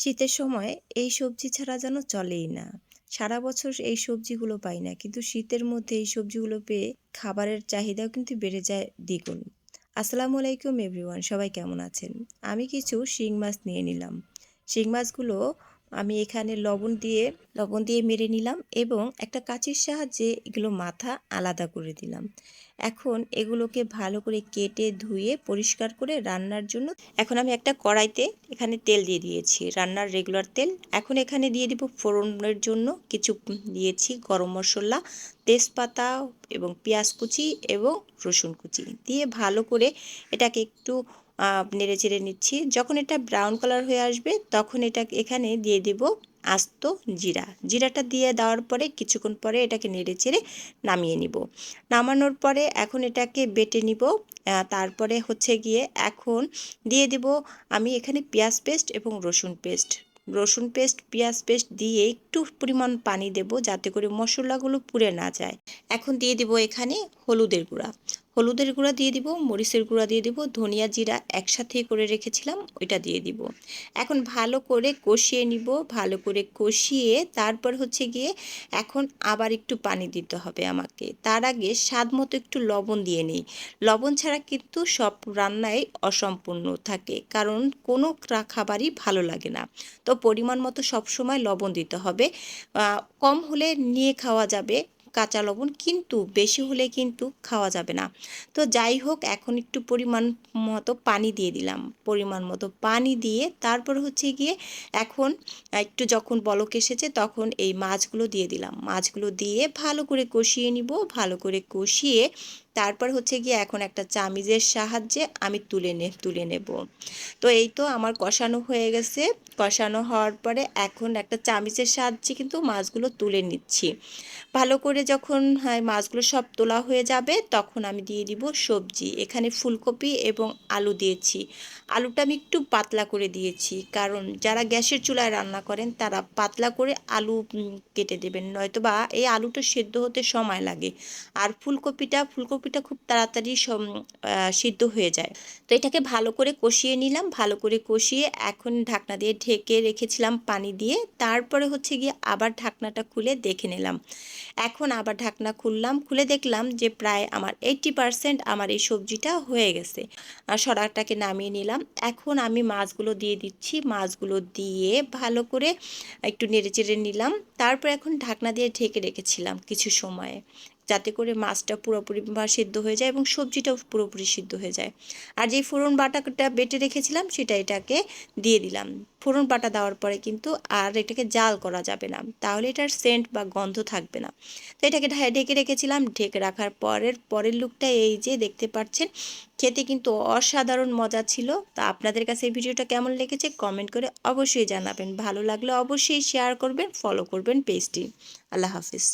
শীতের সময় এই সবজি ছাড়া যেন চলেই না। সারা বছর এই সবজিগুলো পাই না, কিন্তু শীতের মধ্যে এই সবজিগুলো পেয়ে খাবারের চাহিদাও কিন্তু বেড়ে যায় দ্বিগুণ। আসসালামু আলাইকুম, এভরিওয়ান, সবাই কেমন আছেন? আমি কিছু শিং মাছ নিয়ে নিলাম। শিং মাছগুলো আমি এখানে লবণ দিয়ে লবণ দিয়ে মেরে নিলাম এবং একটা কাঁচির সাহায্যে এগুলো মাথা আলাদা করে দিলাম। এখন এগুলোকে ভালো করে কেটে ধুয়ে পরিষ্কার করে রান্নার জন্য এখন আমি একটা কড়াইতে এখানে তেল দিয়ে দিয়েছি, রান্নার রেগুলার তেল। এখন এখানে দিয়ে দিব ফোড়নের জন্য কিছু দিয়েছি গরম মশলা, তেজপাতা এবং পেঁয়াজ কুচি এবং রসুন কুচি। দিয়ে ভালো করে এটাকে একটু নেড়ে চেড়ে নিচ্ছি। যখন এটা ব্রাউন কালার হয়ে আসবে, তখন এটা এখানে দিয়ে দিব আস্ত জিরা। জিরাটা দিয়ে দেওয়ার পরে, কিছুক্ষণ পরে এটাকে নেড়ে চেড়ে নামিয়ে নিব। নামানোর পরে এখন এটাকে বেটে নিব। তারপরে হচ্ছে গিয়ে এখন দিয়ে দিব আমি এখানে পেঁয়াজ পেস্ট এবং রসুন পেস্ট। রসুন পেস্ট, পেঁয়াজ পেস্ট দিয়ে একটু পরিমাণ পানি দেব যাতে করে মশলাগুলো পুড়ে না যায়। এখন দিয়ে দিব এখানে হলুদের গুঁড়া। হলুদের গুঁড়া দিয়ে দিব, মরিচের গুঁড়া দিয়ে দিব, ধনিয়া জিরা একসাথে করে রেখেছিলাম, ওইটা দিয়ে দিব। এখন ভালো করে কষিয়ে নিব, ভালো করে কষিয়ে তারপর হচ্ছে গিয়ে এখন আবার একটু পানি দিতে হবে আমাকে। তার আগে স্বাদ মতো একটু লবণ দিয়ে নিই। লবণ ছাড়া কিন্তু সব রান্নায় অসম্পূর্ণ থাকে, কারণ কোনো খাবারই ভালো লাগে না। তো পরিমাণ মতো সবসময় লবণ দিতে হবে। কম হলে নিয়ে খাওয়া যাবে কাঁচা লবণ কিন্তু বেশি হলে কিন্তু খাওয়া যাবে না। তো যাই হোক, এখন একটু পরিমাণ মতো পানি দিয়ে দিলাম। পরিমাণ মতো পানি দিয়ে তারপর হচ্ছে গিয়ে এখন একটু যখন বলক এসেছে তখন এই মাছগুলো দিয়ে দিলাম। মাছগুলো দিয়ে ভালো করে কষিয়ে নিব। ভালো করে কষিয়ে তারপর হচ্ছে গিয়ে এখন একটা চামিজের সাহায্যে আমি তুলে নে, তুলে নেব। তো এই তো আমার কষানো হয়ে গেছে। কষানো হওয়ার পরে এখন একটা চামিচের সাহায্যে কিন্তু মাছগুলো তুলে নিচ্ছি। ভালো করে যখন হ্যাঁ মাছগুলো সব তোলা হয়ে যাবে তখন আমি দিয়ে দিব সবজি। এখানে ফুলকপি এবং আলু দিয়েছি। আলুটা আমি একটু পাতলা করে দিয়েছি। কারণ যারা গ্যাসের চুলায় রান্না করেন তারা পাতলা করে আলু কেটে দেবেন। নয়তো বা এই আলুটা সেদ্ধ হতে সময় লাগে। আর ফুলকপিটা ফুলকপিটা খুব তাড়াতাড়ি সিদ্ধ হয়ে যায়। তো এটাকে ভালো করে কষিয়ে নিলাম, ভালো করে কষিয়ে এখন ঢাকনা দিয়ে ঢেকে রেখেছিলাম পানি দিয়ে, তারপরে হচ্ছে গিয়ে আবার ঢাকনাটা খুলে দেখে নিলাম। এখন আবার ঢাকনা খুললাম, খুলে দেখলাম যে প্রায় আমার এইটটি পারসেন্ট আমার এই সবজিটা হয়ে গেছে। সরাটাকে নামিয়ে নিলাম। এখন আমি মাছগুলো দিয়ে দিচ্ছি। মাছগুলো দিয়ে ভালো করে একটু নেড়ে চেড়ে নিলাম। তারপর এখন ঢাকনা দিয়ে ঢেকে রেখেছিলাম কিছু সময়ে। যাতে করে মাছটা পুরোপুরি সিদ্ধ হয়ে যায় এবং সবজিটাও পুরোপুরি সিদ্ধ হয়ে যায়। আর যেই ফোড়ন বাটাটা বেটে রেখেছিলাম, সেটা এটাকে দিয়ে দিলাম। ফোড়ন বাটা দেওয়ার পরে কিন্তু আর এটাকে জাল করা যাবে না। তাহলে এটার সেন্ট বা গন্ধ থাকবে না। তো এটাকে ঢেকে রেখেছিলাম। ঢেকে রাখার পরের পরের লুকটা এই যে দেখতে পাচ্ছেন, খেতে কিন্তু অসাধারণ মজা ছিল। তা আপনাদের কাছে এই ভিডিওটা কেমন লেগেছে কমেন্ট করে অবশ্যই জানাবেন। ভালো লাগলে অবশ্যই শেয়ার করবেন, ফলো করবেন পেজটি। আল্লাহ হাফিজ।